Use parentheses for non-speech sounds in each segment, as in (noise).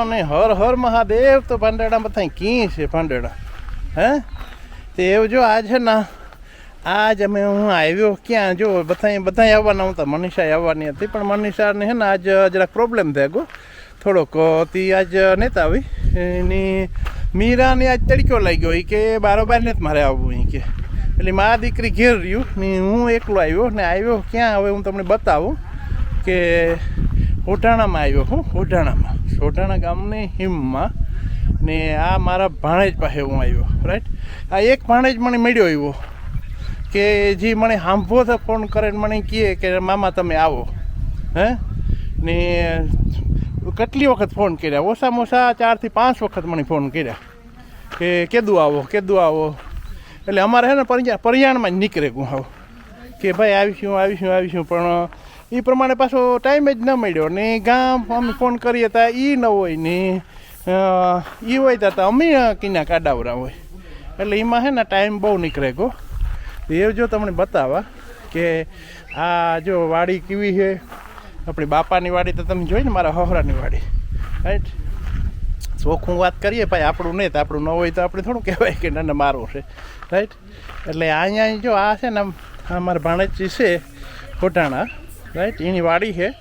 અને હર હર મહાદેવ તો પાંડેડા બધા કી છે પાંડેડા હે? તે એવું જો આજ છે ને, આજ અમે હું આવ્યો ક્યાં? જો બધા બધા આવવાના હતા મનીષા આવવાની હતી, પણ મનીષાને છે ને આજ જરાક પ્રોબ્લેમ થઈ ગો. થોડોક તી આજ નહોતા આવી. એની મીરાને આજ તડક્યો લાગ્યો એ કે બારોબાર નથી મારે આવવું એ કે. એટલે મા દીકરી ઘેર રહ્યું ને હું એકલો આવ્યો ને આવ્યો ક્યાં? હવે હું તમને બતાવું કે ઓઢાણામાં આવ્યો હું, ઓઢાણામાં. ઓઢાણા ગામની હિમમાં ને આ મારા ભાણેજ પાસે હું આવ્યો રાઈટ આ એક ભાણેજ મને મળ્યો આવ્યો કે જે મને સાંભળો તો ફોન કરે મને કહે કે મામા તમે આવો, હે? ને કેટલી વખત ફોન કર્યા? ઓછામાં ઓછા ચારથી પાંચ વખત મને ફોન કર્યા કે કેદું આવો કેદું આવો. એટલે અમારે છે ને પરિયા, પરિયાણમાં જ નીકળે ગુહાવ કે ભાઈ આવીશું આવીશું આવીશું, પણ એ પ્રમાણે પાછો ટાઈમ જ ન મળ્યો ને ગામ અમે ફોન કરીએ તા એ ન હોય ને એ હોય તા અમે કિના કાડાવરા હોય. એટલે એમાં છે ને ટાઈમ બહુ નીકળે ગો. એ જો તમને બતાવવા કે આ જો વાડી કેવી છે? આપણી બાપાની વાડી તો તમે જોઈ ને મારા હહરાની વાડી. રાઈટ ચોખ્ખું વાત કરીએ ભાઈ, આપણું નહીં, તો આપણું ન હોય તો આપણે થોડું કહેવાય કે ના મારું છે. રાઈટ એટલે અહીંયા જો આ છે ને આમ મારા ભાણેજી છે કોટાણા રાઈટ એની વાડી છે.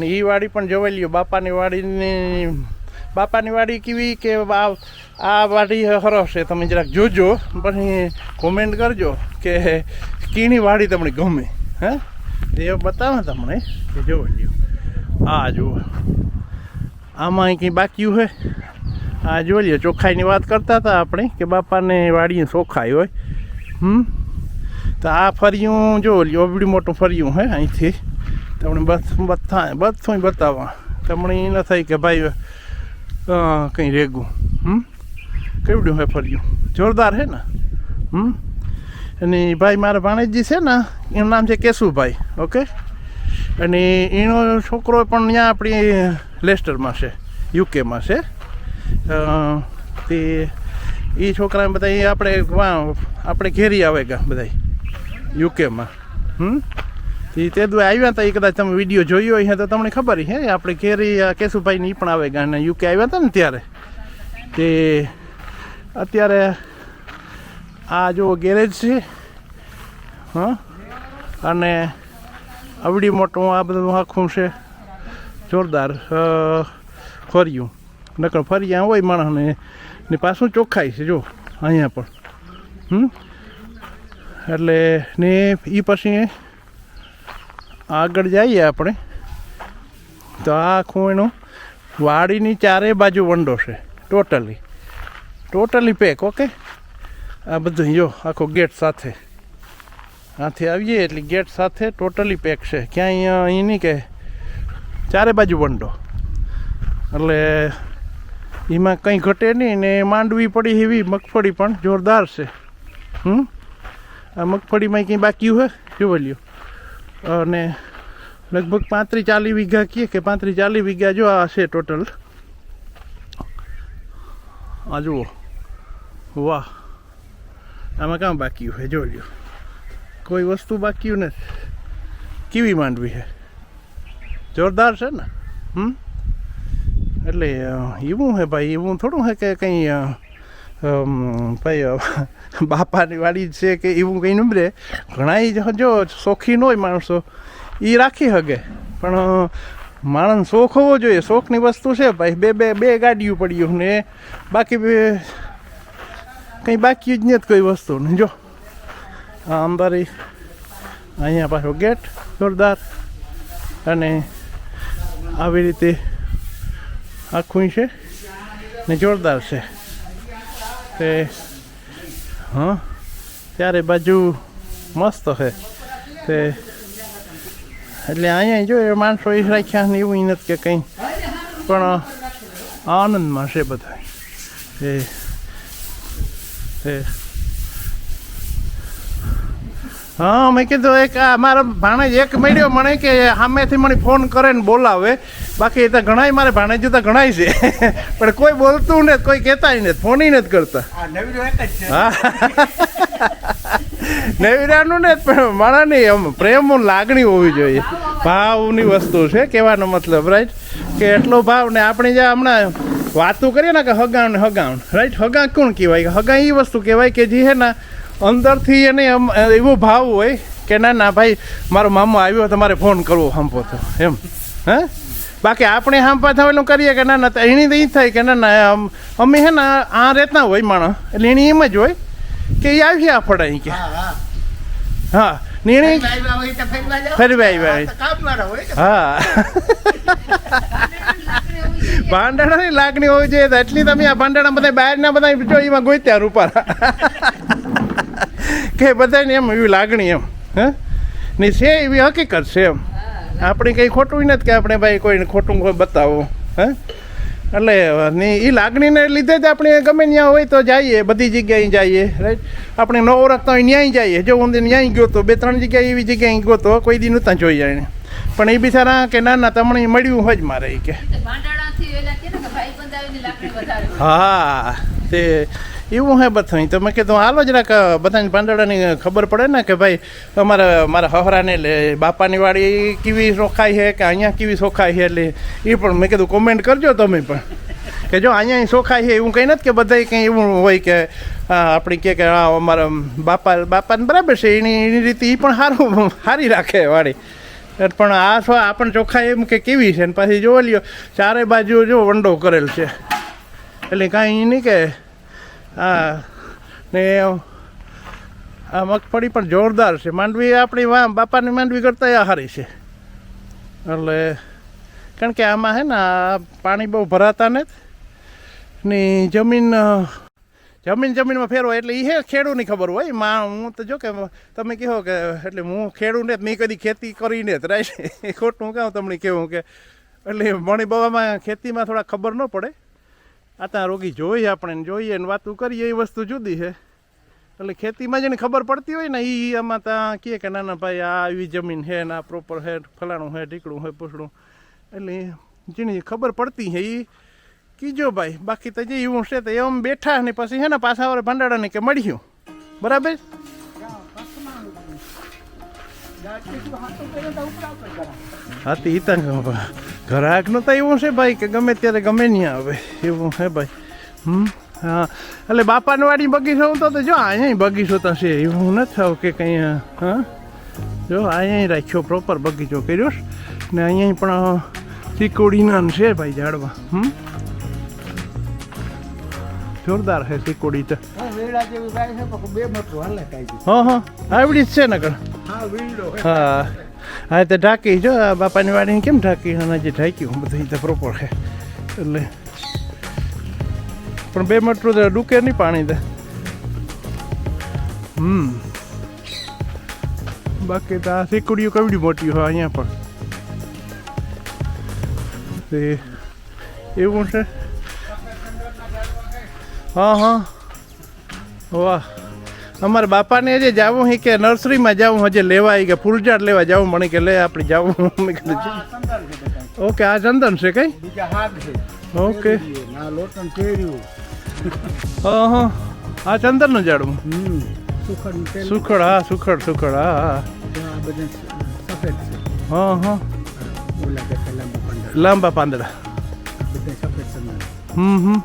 ને એ વાડી પણ જોવાઈ લ્યો, બાપાની વાડીની, બાપાની વાડી કેવી કે આ આ વાડી સરસ છે. તમે જરાક જોજો, પછી કોમેન્ટ કરજો કે કીની વાડી તમને ગમે. હે? એ બતાવે તમને કે જોવાઈ લ્યો. આ જુઓ. આમાં કંઈ બાકી હોય? આ જોઈ લ્યો ચોખ્ખાઈની વાત કરતા હતા આપણે કે બાપાને વાડીએ ચોખ્ખાઈ હોય. હમ? તો આ ફર્યું જો લ્યો એવડી મોટું ફર્યું હે અહીંથી. તમને બધું બધા બધું બતાવવા. તમને એ ન થાય કે ભાઈ કંઈ રેગું. હમ? કેવડ્યું હે ફર્યું? જોરદાર હે ને? હમ? અને ભાઈ મારા ભાણેજી છે ને, એનું નામ છે કેશુભાઈ, ઓકે? અને એનો છોકરો પણ ત્યાં આપણી લેસ્ટરમાં છે, યુકેમાં છે. તે એ છોકરા બધા આપણે આપણે ઘેરી આવે ગા બધા યુકેમાં. હમ? તે તે દુ આવ્યા હતા એ કદાચ તમે વીડિયો જોયો હોય તો તમને ખબર હે, આપણે કેરી કેશુભાઈ ની પણ આવે ગાને યુકે આવ્યા હતા ને ત્યારે. તે અત્યારે આ જો ગેરેજ છે, હા, અને આવડી મોટું આ બધું આખું છે, જોરદાર ફર્યું. નકર ફર્યા હોય માણસને ને પાછું ચોખ્ખાઈ છે, જો, અહીંયા પણ. હમ? એટલે ને એ પછી આગળ જઈએ આપણે. તો આ આખું એનું વાડીની ચારે બાજુ વંડો છે, ટોટલી. Totally pack, okay? આ બધું જો, આખો ગેટ સાથે. આથી આવીએ એટલે ગેટ સાથે ટોટલી પેક છે. ક્યાંય અહીં નહીં કે ચારે બાજુ વંડો. એટલે એમાં કંઈ ઘટે નહીં ને માંડવી પડી એવી, મગફળી પણ જોરદાર છે. હમ? આ મગફળીમાં કંઈ બાકી હોય? જોવા લ્યો. અને લગભગ પાંત્રીસ ચાલીસ વીઘા કીએ કે પાંત્રીસ ચાલીસ વીઘા જો આ છે ટોટલ. આ જુઓ. વાહ. આમાં કામ બાકી હોય લ્યો. કોઈ વસ્તુ બાકી નથી. કેવી માંડવી છે? જોરદાર છે ને? હમ? એટલે એવું હે ભાઈ એવું થોડું હે કે કંઈ ભાઈ (laughs) બાપાની વાડી છે કે એવું કંઈ નમરે ઘણા જો શોખીન હોય માણસો. એ રાખી શકે પણ માણસ શોખ હોવો જોઈએ. શોખની વસ્તુ છે ભાઈ. બે બે બે ગાડીઓ પડ્યું ને બાકી બે, કંઈ બાકી જ નથી કોઈ વસ્તુ ને જો, આ અંદર ઈ અહીંયા પાછો ગેટ, જોરદાર. અને આવી રીતે આખું છે ને જોરદાર છે. તે હા? ત્યારે બાજુ મસ્ત છે. તે એટલે અહીંયા જો એ માણસો એ રાખ્યા ને એવું નથી કે કંઈ. પણ આનંદમાં છે બધા. એ હા, મેં કીધું એક મારા ભાણે એક મળ્યો, મને કે સામેથી મને ફોન કરે ને બોલાવે. બાકી તો ઘણાય મારે ભાણેજો તો ઘણાય છે. પણ કોઈ બોલતું નથી કોઈ કહેતાય નથી ફોન નથી કરતા. હા નેવીરાનું ને પણ માણાની આમ પ્રેમ લાગણી હોવી જોઈએ. ભાવની વસ્તુ છે કહેવાનો મતલબ રાઈટ કે એટલો ભાવ ને આપણે જે હમણાં વાતું કરીએ ને કે હગાણ ને હગાણ રાઈટ હગા કોણ કહેવાય? હગા એ વસ્તુ કહેવાય કે જે હે ને અંદરથી એને એમ એવો ભાવ હોય કે ના ના ભાઈ મારો મામો આવ્યો તમારે ફોન કરવો હંપો તો એમ. હે? બાકી આપણે હાંપા થયેલું કરીએ કે ના ના એની તો એ થાય કે ના ના આમ અમે હે ને આ રહેતા હોય માણસ એટલે એની એમ જ હોય કે એ આવી આપણે અહીં કે. હા નિર્ણય આવ્યા હા, ભાંડાણાની લાગણી હોવી જોઈએ એટલી તમે આ ભાંડાણા બધા બહારના બધા જો એમાં ગોત્યા રૂપારા કે બધાને એમ એવી લાગણી એમ હે? ને છે એવી હકીકત છે એમ. આપણે કંઈ ખોટું નથી કે આપણે ભાઈ કોઈને ખોટું કોઈ બતાવો હે? એટલે નહીં એ લાગણીને લીધે જ આપણે ગમે ત્યાં હોય તો જઈએ બધી જગ્યાએ જઈએ રાઈટ આપણે નવો ઓળખતા હોય ન્યાય જઈએ. જો હું ન્યાય ગયો તો બે ત્રણ જગ્યાએ એવી જગ્યાએ ગયો તો કોઈ દી નહોતા જોઈ જાય પણ એ બિચારા કે ના ના તમને મળ્યું હોય જ મારે કે. ને. હા તે એવું હે બધું તો મેં કીધું, હાલો જરાક બધાને પાંદડાની ખબર પડે ને કે ભાઈ, અમારા, મારા હહરાને લે, બાપાની વાડી કેવી સોખાઈ છે કે અહીંયા કેવી સોખાઈ છે એટલે એ પણ મેં કીધું, કોમેન્ટ કરજો તમે પણ. કે જો અહીંયા સોખાઈ છે એવું કંઈ નથી કે બધાય કંઈ એવું હોય કે આપણે કે હા અમારા બાપા, બાપાને બરાબર છે, એની એની રીતે એ પણ સારું સારી રાખે વાળી પણ આ છો આપણને ચોખ્ખા એમ કે કેવી છે? ને પાછી જોવા લ્યો, ચારે બાજુ જો વંડો કરેલ છે. એટલે કાંઈ નહીં કે હા. ને આ મગફળી પણ જોરદાર છે. માંડવી આપણી વા, બાપાની માંડવી કરતાં આ સારી છે. એટલે કારણ કે આમાં હે ને પાણી બહુ ભરાતા નથી ને જમીન જમીન જમીનમાં ફેરવાય એટલે એ ખેડૂની ખબર હોય. માં, હું તો જો કે તમે કહો કે એટલે હું ખેડું ને મેં કદી ખેતી કરીને જ. રાઈટ. (laughs) ખોટું કહું તમને કેવું કે એટલે મણી બાવામાં ખેતીમાં થોડા ખબર ન પડે. આ ત્યાં રોગી જોઈએ આપણે જોઈએ ને વાતું કરીએ એ વસ્તુ જુદી છે. એટલે ખેતીમાં જેને ખબર પડતી હોય ને એ આમાં ત્યાં કહે કે ના ના ભાઈ આ આવી જમીન છે ને આ પ્રોપર છે ફલાણું છે ઢીકડું છે પૂછડું. એટલે જેની ખબર પડતી છે એ કીજો ભાઈ બાકી તો જે એવું છે તો એમ બેઠા ને પછી છે ને પાછા વાળા ભંડારાને કે મળ્યું બરાબર? હા તે તને ઘરાકનું તો એવું છે ભાઈ કે ગમે ત્યારે ગમે નહીં આવે એવું છે ભાઈ. હમ? હા. એટલે બાપાની વાડી બગીચો હું તો જો અહીંયા બગીચો તો છે એવું નથી કે કંઈ હા. જો અહીંયા રાખ્યો પ્રોપર બગીચો કર્યો ને અહીંયા પણ ચીકોડીના છે ભાઈ ઝાડવા. હમ? જોરદાર છે ટીકોડી તો. હા. હા આવડી જ છે નકર. હા. હે. તો ઢાંકી જો આ બાપાની વાડીને કેમ ઢાંકી અને જે ઢાંક્યું. બધું તો પ્રોપર છે. એટલે પણ બે મટરું ડૂકે નહીં પાણી તો. હમ. બાકી તો આ સિકુડીઓ કવડી મોટી હોય અહીંયા પણ. તે એવું છે. હા હા. વાહ. અમારા બાપાને જે જાવું હી કે નર્સરીમાં જાવું હજે લેવા ઈ કે ફૂલઝાડ લેવા જવું મને કે લે આપણે જવું. (laughs) મેં કીધું છે ઓકે આ ચંદન છે કઈ? બીજા હાગ છે. ઓકે. ના લોટન. હા આ ચંદનનું હમ સુખડ સુખડ હા સુખડ સુખડ હા હા. સફેદ છે. હા હા લાંબા પાંદડા. હમ હમ.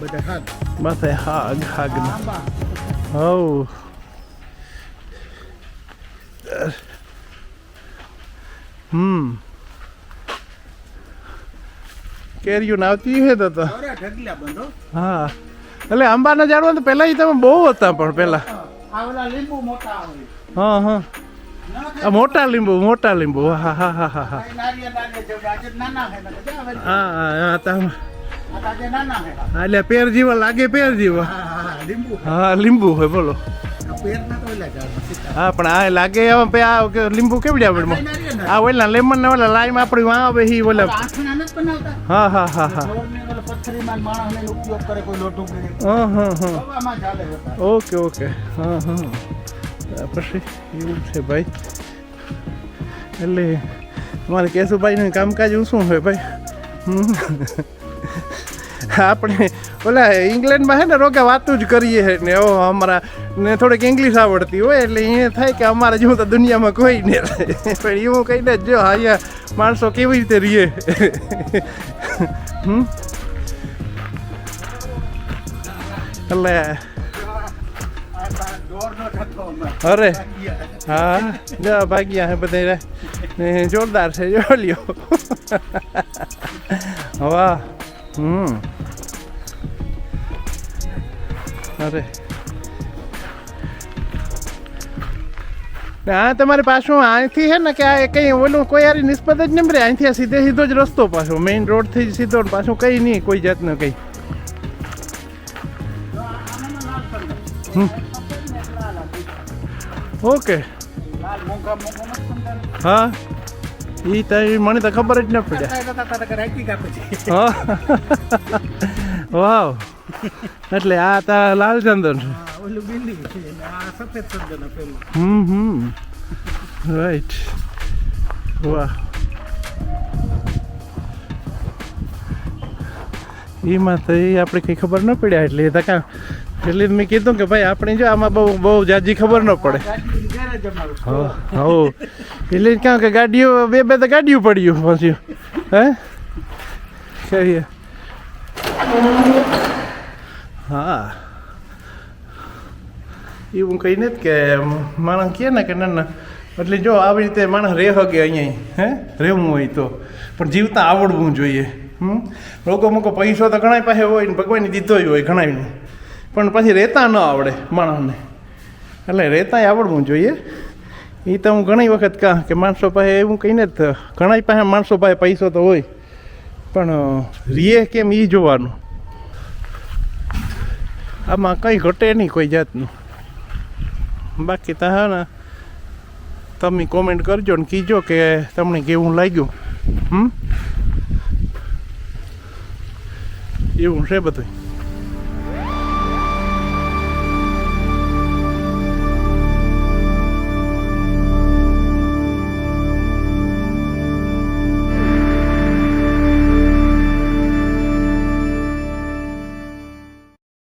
બધા માથે હાગ હાગ લાંબા હવ હમ કેરીઓ નાવતી હે તો હા. એટલે આંબાના ઝાડવા તો પહેલાં તમે બહુ હતા પણ પહેલાં. હા હા. આ મોટા લીંબુ મોટા લીંબુ. હા હા હા હા હા. હા? હા એટલે પેર જેવા લાગે પેર જેવા. હા લીંબુ હોય. બોલો. હા પણ આ લાગે આ લીંબુ કેવડી આપણે આ ઓલા લેમન ને ઓલા લાઈમ આપણી વાં આવે હી ઓલા હા હા હા. હા ઓકે ઓકે. હા હા. પછી એવું છે ભાઈ. એટલે અમારે કેશુભાઈનું કામકાજ શું હોય ભાઈ. હમ. આપણે ઓલા ઇંગ્લેન્ડમાં હે ને, રોકે વાતું જ કરીએ છે ને ઓ અમારા ને થોડીક ઇંગ્લિશ આવડતી હોય એટલે એ થાય કે અમારે જેવું તો દુનિયામાં કોઈ રહે. પણ એવું કહીને જ અહીંયા માણસો કેવી રીતે રહીએ. એટલે નો અરે, હા, જો, ભાગ્યા હે બધા જોરદાર છે, જો, લ્યો. વાહ. અરે ને આ તમારે પાછું અહીંથી છે ને કે આ કંઈ ઓલું કોઈ યારી નિસ્બત જ નહીં રે અહીંથી આ સીધે સીધો જ રસ્તો પાછો મેઇન રોડથી જ સીધો ને પાછું કંઈ નહીં કોઈ જાતનું કંઈ ઓકે લાલ મોંઘા મોંઘા મત સમજાય હા ઈ તો મને તો ખબર જ ન હા. વાવ. એટલે આ તા લાલચંદન છે હા ઓલું બિલ્ડિંગ છે ને આ સફેદ સજ્જન પેલું હમ હમ. રાઈટ વાહ. એમાં તો એ આપણે કંઈ ખબર ન પડ્યા એટલે એ તો કાં એટલે મેં કીધું કે ભાઈ આપણે જો આમાં બહુ બહુ જાજી ખબર ન પડે. હા એટલે ક્યાં કે ગાડીઓ બે બે તો ગાડીઓ પડ્યું પછી. હે? કહીએ હા. એવું કંઈ નથી કે માણસ કહે ને કે ના ના. એટલે જો આવી રીતે માણસ રહે હકે અહીંયા હે? રહેવું હોય તો. પણ જીવતા આવડવું જોઈએ. હમ? લોકો મૂકો પૈસો તો ઘણા પાસે હોય ને ભગવાનને દીધો જ હોય ઘણાને પણ પછી રહેતા ન આવડે માણસને. એટલે રહેતાંય આવડવું જોઈએ. એ તો હું ઘણી વખત કહા કે માણસો પાસે એવું કહીને જ ઘણા પાસે માણસો પાસે પૈસો તો હોય, પણ રીએ કેમ એ જોવાનું? આમાં કંઈ ઘટે નહીં કોઈ જાતનું. બાકી તો ને, તમે કોમેન્ટ કરજો ને કીજો કે તમને કેવું લાગ્યું. હમ? એવું છે બધું